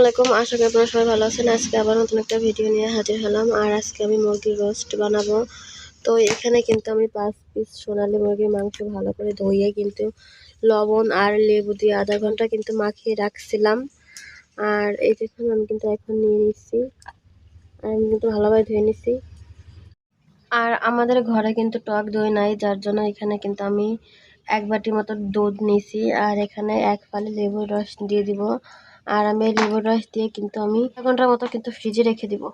আলাইকুম, আশা করি আপনারা সবাই ভালো আছেন। আজকে আবার নতুন একটা ভিডিও নিয়ে হাজির হলাম আর আজকে আমি মুরগির রোস্ট বানাবো। তো এখানে কিন্তু আমি পাঁচ পিস সোনালি মুরগির মাংস ভালো করে ধুয়ে কিন্তু লবণ আর লেবু দিয়ে আধা ঘণ্টা কিন্তু মাখিয়ে রাখছিলাম। আর এই দেখুন আমি কিন্তু এখন নিয়ে নিচ্ছি। আর আমি কিন্তু ভালোভাবে ধুয়ে নিচ্ছি। আর আমাদের ঘরে কিন্তু টক দই নাই, যার জন্য এখানে কিন্তু আমি এক বাটি মতো দুধ নিছি আর এখানে এক ফালি লেবুর রস দিয়ে দিব। আর আমি লেবুর রস দিয়ে কিন্তু আমি আধা ঘণ্টার মতো কিন্তু ফ্রিজে রেখে দিব।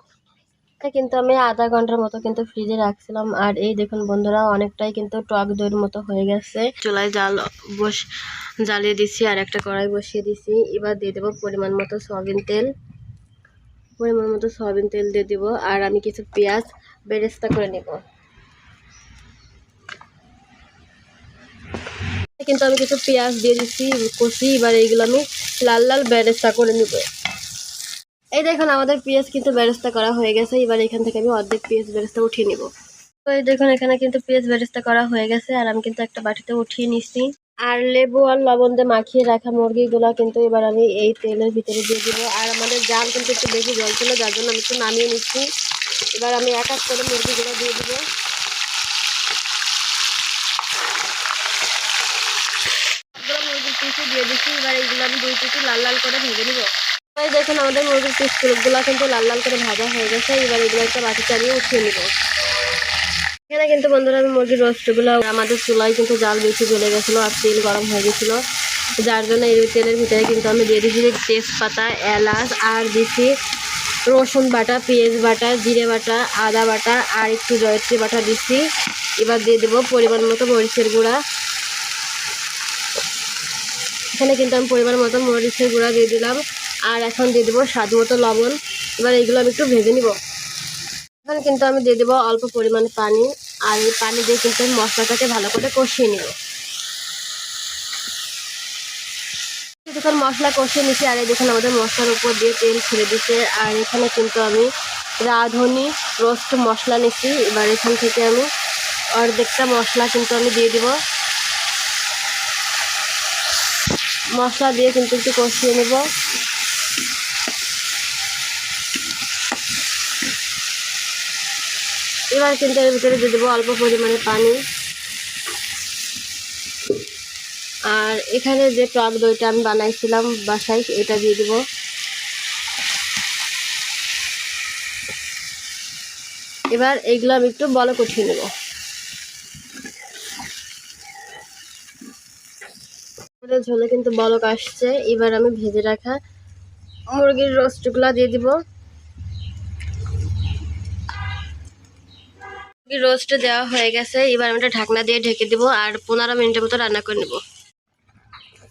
কিন্তু আমি আধা ঘণ্টার মতো কিন্তু ফ্রিজে রাখছিলাম। আর এই দেখুন বন্ধুরা, অনেকটাই কিন্তু টক দইয়ের মতো হয়ে গেছে। চুলায় জাল বস, জ্বালিয়ে দিছি আর একটা কড়াই বসিয়ে দিছি। এবার দিয়ে দেবো পরিমাণ মতো সয়াবিন তেল। পরিমাণ মতো সয়াবিন তেল দিয়ে দেবো। আর আমি কিছু পেঁয়াজ বেরেস্তা করে নেব। কিন্তু আমি কিছু পেঁয়াজ দিয়ে দিচ্ছি কষি, এবার এইগুলো আমি লাল লাল ব্যারেস্তা করে নিব। এই দেখুন, আমাদের পেঁয়াজ কিন্তু বেরেস্তা করা হয়ে গেছে। এবার এখান থেকে আমি অর্ধেক পেঁয়াজ বেরেস্তা উঠিয়ে নিব। তো এই দেখুন, এখানে কিন্তু পেঁয়াজ বেরেস্তা করা হয়ে গেছে, আর আমি কিন্তু একটা বাটিতে উঠিয়ে নিচ্ছি আর লেবু আর লবণ দিয়ে মাখিয়ে রাখা মুরগিগুলো কিন্তু এবার আমি এই তেলের ভিতরে দিয়ে দিব। আর আমাদের জাল কিন্তু একটু বেশি জল ছিল, যার জন্য আমি একটু নামিয়ে নিচ্ছি। এবার আমি এক এক করে মুরগিগুলো দিয়ে দিব সবগুলো মুরগির পিসে দিয়ে দিচ্ছি এবার এইগুলো আমি দুই পিসি লাল লাল করে ভেজে নিব। এই দেখুন আমাদের মুরগির পিসগুলো কিন্তু লাল লাল করে ভাজা হয়ে গেছে। এবার এগুলো একটা বাটি আমি উঠিয়ে নিব। এখানে কিন্তু বন্ধুরা আমি মুরগির রোস্টগুলো আমাদের চুলায় কিন্তু জাল বেশি জ্বলে গেছিল আর তেল গরম হয়ে গেছিল। যার জন্য এই তেলের ভিতরে কিন্তু আমি দিয়ে দিয়েছি তেজপাতা, এলাচ, আর দিচ্ছি রসুন বাটা, পেঁয়াজ বাটা, জিরে বাটা, আদা বাটা, আর একটু জয়ত্রী বাটা দিচ্ছি এবার দিয়ে দেবো পরিমাণ মতো মরিচের গুঁড়া। এখানে কিন্তু আমি পরিমাণ মতো মরিচের গুঁড়া দিয়ে দিলাম। আর এখন দিয়ে দেবো স্বাদ মতো লবণ। এবার এইগুলো আমি একটু ভেজে নিব। এখন কিন্তু আমি দিয়ে দেবো অল্প পরিমাণে পানি। আর এই পানি দিয়ে কিন্তু আমি মশলাটাকে ভালো করে কষিয়ে নিব। কিছুক্ষণ মশলা কষিয়ে নিচ্ছি। আর এই দেখুন আমাদের মশলার উপর দিয়ে তেল ছেড়ে দিচ্ছে। আর এখানে কিন্তু আমি রাঁধুনি রোস্ট মশলা নিচ্ছি। এবার এখান থেকে আমি অর্ধেকটা মশলা কিন্তু আমি দিয়ে দিব। মশলা দিয়ে কিন্তু একটু কষিয়ে নেব। এবার কিন্তু এর ভিতরে দিয়ে দেবো অল্প পরিমাণে পানি। আর এখানে যে টক দইটা আমি বানাইছিলাম বাসায়, এটা দিয়ে দিব। এবার এইগুলো আমি একটু বলো কঠিয়ে নেব। আমাদের ঝোলে কিন্তু বলক আসছে। এবার আমি ভেজে রাখা মুরগির রোস্টগুলো দিয়ে দিব। মুরগির রোস্ট দেওয়া হয়ে গেছে। এবার আমি এটা ঢাকনা দিয়ে ঢেকে দিব আর পনেরো মিনিটের মতো রান্না করে নেব।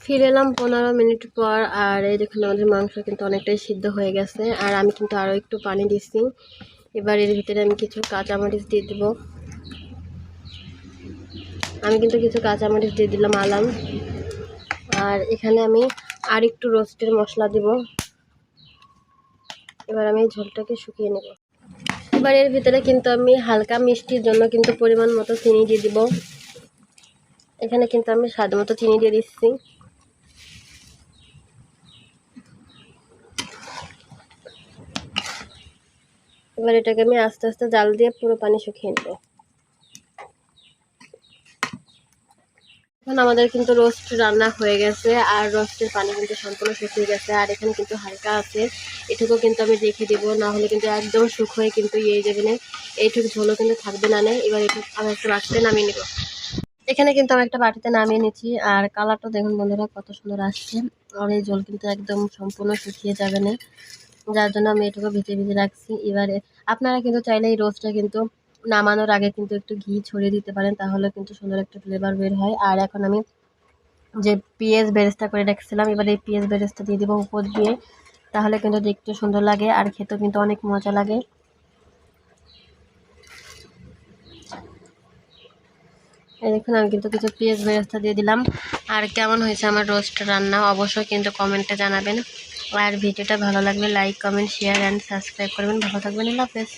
ফিরে এলাম পনেরো মিনিট পর আর এই দেখুন আমাদের মাংস কিন্তু অনেকটাই সিদ্ধ হয়ে গেছে। আর আমি কিন্তু আরও একটু পানি দিচ্ছি। এবার এর ভিতরে আমি কিছু কাঁচামরিচ দিয়ে দেব। আমি কিন্তু কিছু কাঁচামরিচ দিয়ে দিলাম আলাম। আর এখানে আমি আর একটু রোস্টের মশলা দিব। এবার আমি ঝোলটাকে শুকিয়ে নেব। এবার এর ভিতরে কিন্তু আমি হালকা মিষ্টির জন্য কিন্তু পরিমাণ মতো চিনি দিয়ে দিব। এখানে কিন্তু আমি স্বাদ মতো চিনি দিয়ে দিচ্ছি। এবার এটাকে আমি আস্তে আস্তে জাল দিয়ে পুরো পানি শুকিয়ে নেব। এখন আমাদের কিন্তু রোস্ট রান্না হয়ে গেছে, আর রোস্টের পানি কিন্তু সম্পূর্ণ শুকিয়ে গেছে, আর এখানে কিন্তু হালকা আছে। এটুকু কিন্তু আমি রেখে দিব না হলে কিন্তু একদম শুক হয়ে কিন্তু ইয়ে যাবে না। এইটুকু ঝোলও কিন্তু থাকবে না, নেই। এবার একটু আমি একটা বাটিতে নামিয়ে নেব। এখানে কিন্তু আমি একটা বাটিতে নামিয়ে নিচ্ছি আর কালারটা দেখুন বন্ধুরা, কত সুন্দর আসছে। আর এই জল কিন্তু একদম সম্পূর্ণ শুকিয়ে যাবে না। যার জন্য আমি এটুকু ভিজে ভিজে রাখছি। এবারে আপনারা কিন্তু চাইলে এই রোস্টটা কিন্তু নামানোর আগে কিন্তু একটু ঘি ছড়িয়ে দিতে পারেন, তাহলে কিন্তু সুন্দর একটা ফ্লেভার বের হয়। আর এখন আমি যে পেঁয়াজ বেরেস্তা করে রেখেছিলাম, এবার এই পেঁয়াজ বেরেস্তা দিয়ে দেবো উপর দিয়ে, তাহলে কিন্তু দেখতে সুন্দর লাগে আর খেতেও কিন্তু অনেক মজা লাগে। দেখুন, আমি কিন্তু কিছু পেঁয়াজ বেরেস্তা দিয়ে দিলাম। আর কেমন হয়েছে আমার রোস্ট রান্না, অবশ্যই কিন্তু কমেন্টে জানাবেন। আর ভিডিওটা ভালো লাগলে like comment share and subscribe করবেন। ভালো থাকবেন, আল্লাহ হাফেজ।